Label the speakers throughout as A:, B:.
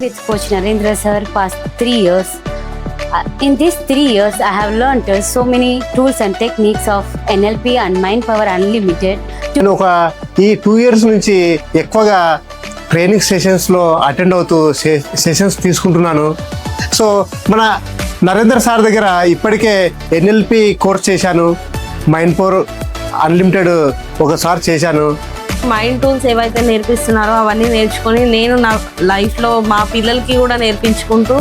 A: With coach Narendra sir past three years. Uh, in these three years, I have learned uh, so many tools and techniques of NLP and Mind Power Unlimited
B: నేను ఒక ఈ two years నుంచి ఎక్కువగా training సెషన్స్లో attend అవుతూ sessions తీసుకుంటున్నాను so మన Narendra sir దగ్గర ఇప్పటికే ఎన్ఎల్పి కోర్స్ చేశాను మైండ్ పవర్ అన్లిమిటెడ్ ఒకసారి చేశాను
C: మైండ్ టూల్స్ ఏవైతే నేర్పిస్తున్నారో అవన్నీ నేర్చుకొని నేను నా లైఫ్లో మా పిల్లలకి కూడా నేర్పించుకుంటూ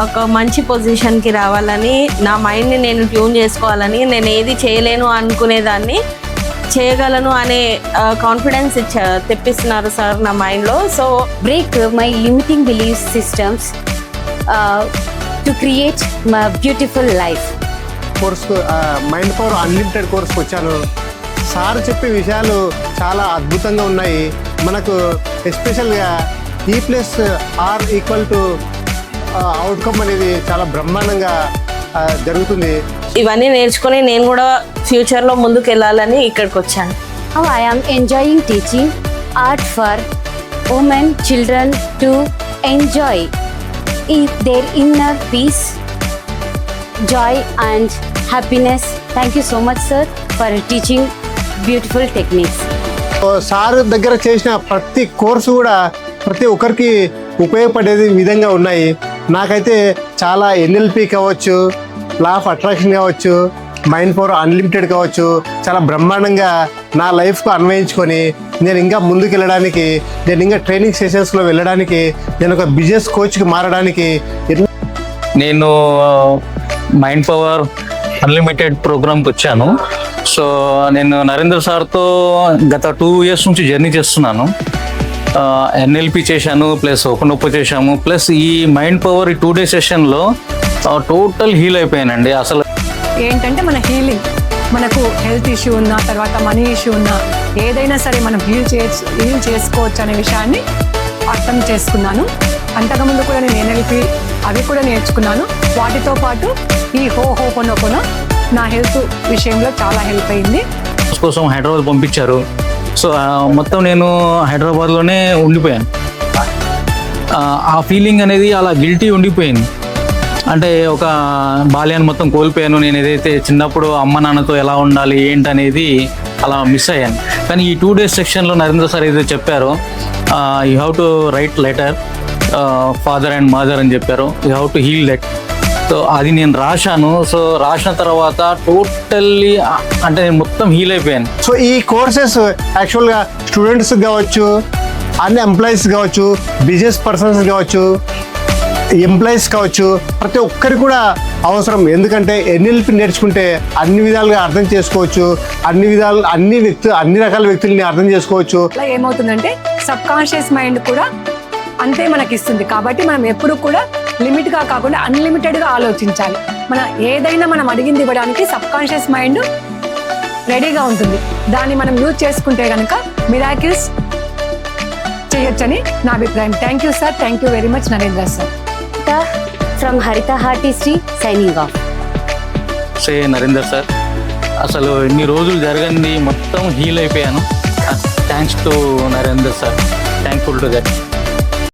C: ఒక మంచి పొజిషన్కి రావాలని నా మైండ్ని నేను ట్యూన్ చేసుకోవాలని నేను ఏది చేయలేను అనుకునేదాన్ని చేయగలను అనే కాన్ఫిడెన్స్ ఇచ్చా తెప్పిస్తున్నారు సార్ నా మైండ్లో so
A: my limiting belief systems uh, to create my beautiful life.
B: Course mind power unlimited కోర్స్కి వచ్చాను సార్ చెప్పే విషయాలు చాలా అద్భుతంగా ఉన్నాయి. మనకు ఎస్పెషల్గా E plus R equal to outcome అనేది చాలా బ్రహ్మాండంగా జరుగుతుంది.
C: ఇవన్నీ నేర్చుకుని నేను కూడా ఫ్యూచర్లో ముందుకు వెళ్ళాలని ఇక్కడికి వచ్చాను
A: how I am enjoying teaching art for women children to enjoy ఈ their inner peace joy and happiness thank you so much sir for teaching beautiful techniques.
B: So sir దగ్గర చేసిన ప్రతి కోర్సు కూడా ప్రతి ఒక్కరికి ఉపయోగపడేది విధంగా ఉన్నాయి నాకైతే చాలా ఎన్ఎల్పి కావచ్చు లా ఆఫ్ అట్రాక్షన్ కావచ్చు మైండ్ పవర్ అన్లిమిటెడ్ కావచ్చు చాలా బ్రహ్మాండంగా నా లైఫ్కు అన్వయించుకొని నేను ఇంకా ముందుకు వెళ్ళడానికి నేను ఇంకా ట్రైనింగ్ సెషన్స్లో వెళ్ళడానికి నేను ఒక బిజినెస్ కోచ్కి మారడానికి
D: నేను మైండ్ పవర్ అన్లిమిటెడ్ ప్రోగ్రామ్కి వచ్చాను సో నేను నరేంద్ర సార్తో గత టూ ఇయర్స్ నుంచి జర్నీ చేస్తున్నాను. ఎన్ఎల్పి చేశాను ప్లస్ ఓపెన్ ఒప్పు చేశాము ప్లస్ ఈ మైండ్ పవర్ ఈ టూ డే సెషన్లో టోటల్ హీల్ అయిపోయానండి. అసలు
E: ఏంటంటే మన హీలింగ్ మనకు హెల్త్ ఇష్యూ ఉన్నా తర్వాత మనీ ఇష్యూ ఉన్నా ఏదైనా సరే మనం హీల్ చే హీల్ చేసుకోవచ్చు అనే విషయాన్ని అర్థం చేసుకున్నాను. అంతకుముందు కూడా నేను ఎన్ఎల్పి అవి కూడా నేర్చుకున్నాను. వాటితో పాటు ఈ హో హో కొనొకొన నా హెల్త్ విషయంలో చాలా హెల్ప్ అయింది.
D: కోసం హైదరాబాద్ పంపించారు. సో మొత్తం నేను హైదరాబాద్లోనే ఉండిపోయాను. ఆ, ఆ ఫీలింగ్ అనేది అలా గిల్టీ ఉండిపోయింది. అంటే ఒక బాల్యాన్ని మొత్తం కోల్పోయాను. నేను ఏదైతే చిన్నప్పుడు అమ్మ నాన్నతో ఎలా ఉండాలి ఏంటనేది అలా మిస్ అయ్యాను. కానీ ఈ టూ డేస్ సెక్షన్లో నరేంద్ర సార్ ఏదైతే చెప్పారో you have to write letter father and mother అని చెప్పారు. You have to heal that so అది నేను రాశాను. సో రాసిన తర్వాత టోటల్లీ అంటే నేను మొత్తం హీల్ అయిపోయాను.
B: సో ఈ కోర్సెస్ యాక్చువల్గా స్టూడెంట్స్ కావచ్చు అన్ని ఎంప్లాయీస్ కావచ్చు బిజినెస్ పర్సన్స్ కావచ్చు ఎంప్లాయీస్ కావచ్చు ప్రతి ఒక్కరికి కూడా అవసరం. ఎందుకంటే ఎన్ఎల్పి నేర్చుకుంటే అన్ని విధాలుగా అర్థం చేసుకోవచ్చు. అన్ని విధాలు అన్ని వ్యక్తు అన్ని రకాల వ్యక్తుల్ని అర్థం చేసుకోవచ్చు.
E: అలా ఏమవుతుందంటే సబ్ కాన్షియస్ మైండ్ కూడా అంతే మనకి ఇస్తుంది కాబట్టి మనం ఎప్పుడు కూడా లిమిట్గా కాకుండా అన్లిమిటెడ్గా ఆలోచించాలి. మన ఏదైనా మనం అడిగింది ఇవ్వడానికి సబ్ కాన్షియస్ మైండ్ రెడీగా ఉంటుంది. దాన్ని మనం యూజ్ చేసుకుంటే కనుక మిరాకిల్స్ చేయొచ్చని నా అభిప్రాయం. Thank you sir. Thank you very much Narendra sir.
A: From Harita Artistry, signing off.
D: Say Narender sir అసలు ఇన్ని రోజులు జరగంది మొత్తం హీల్ అయిపోయాను. Thanks to Narender sir. Thankful to that.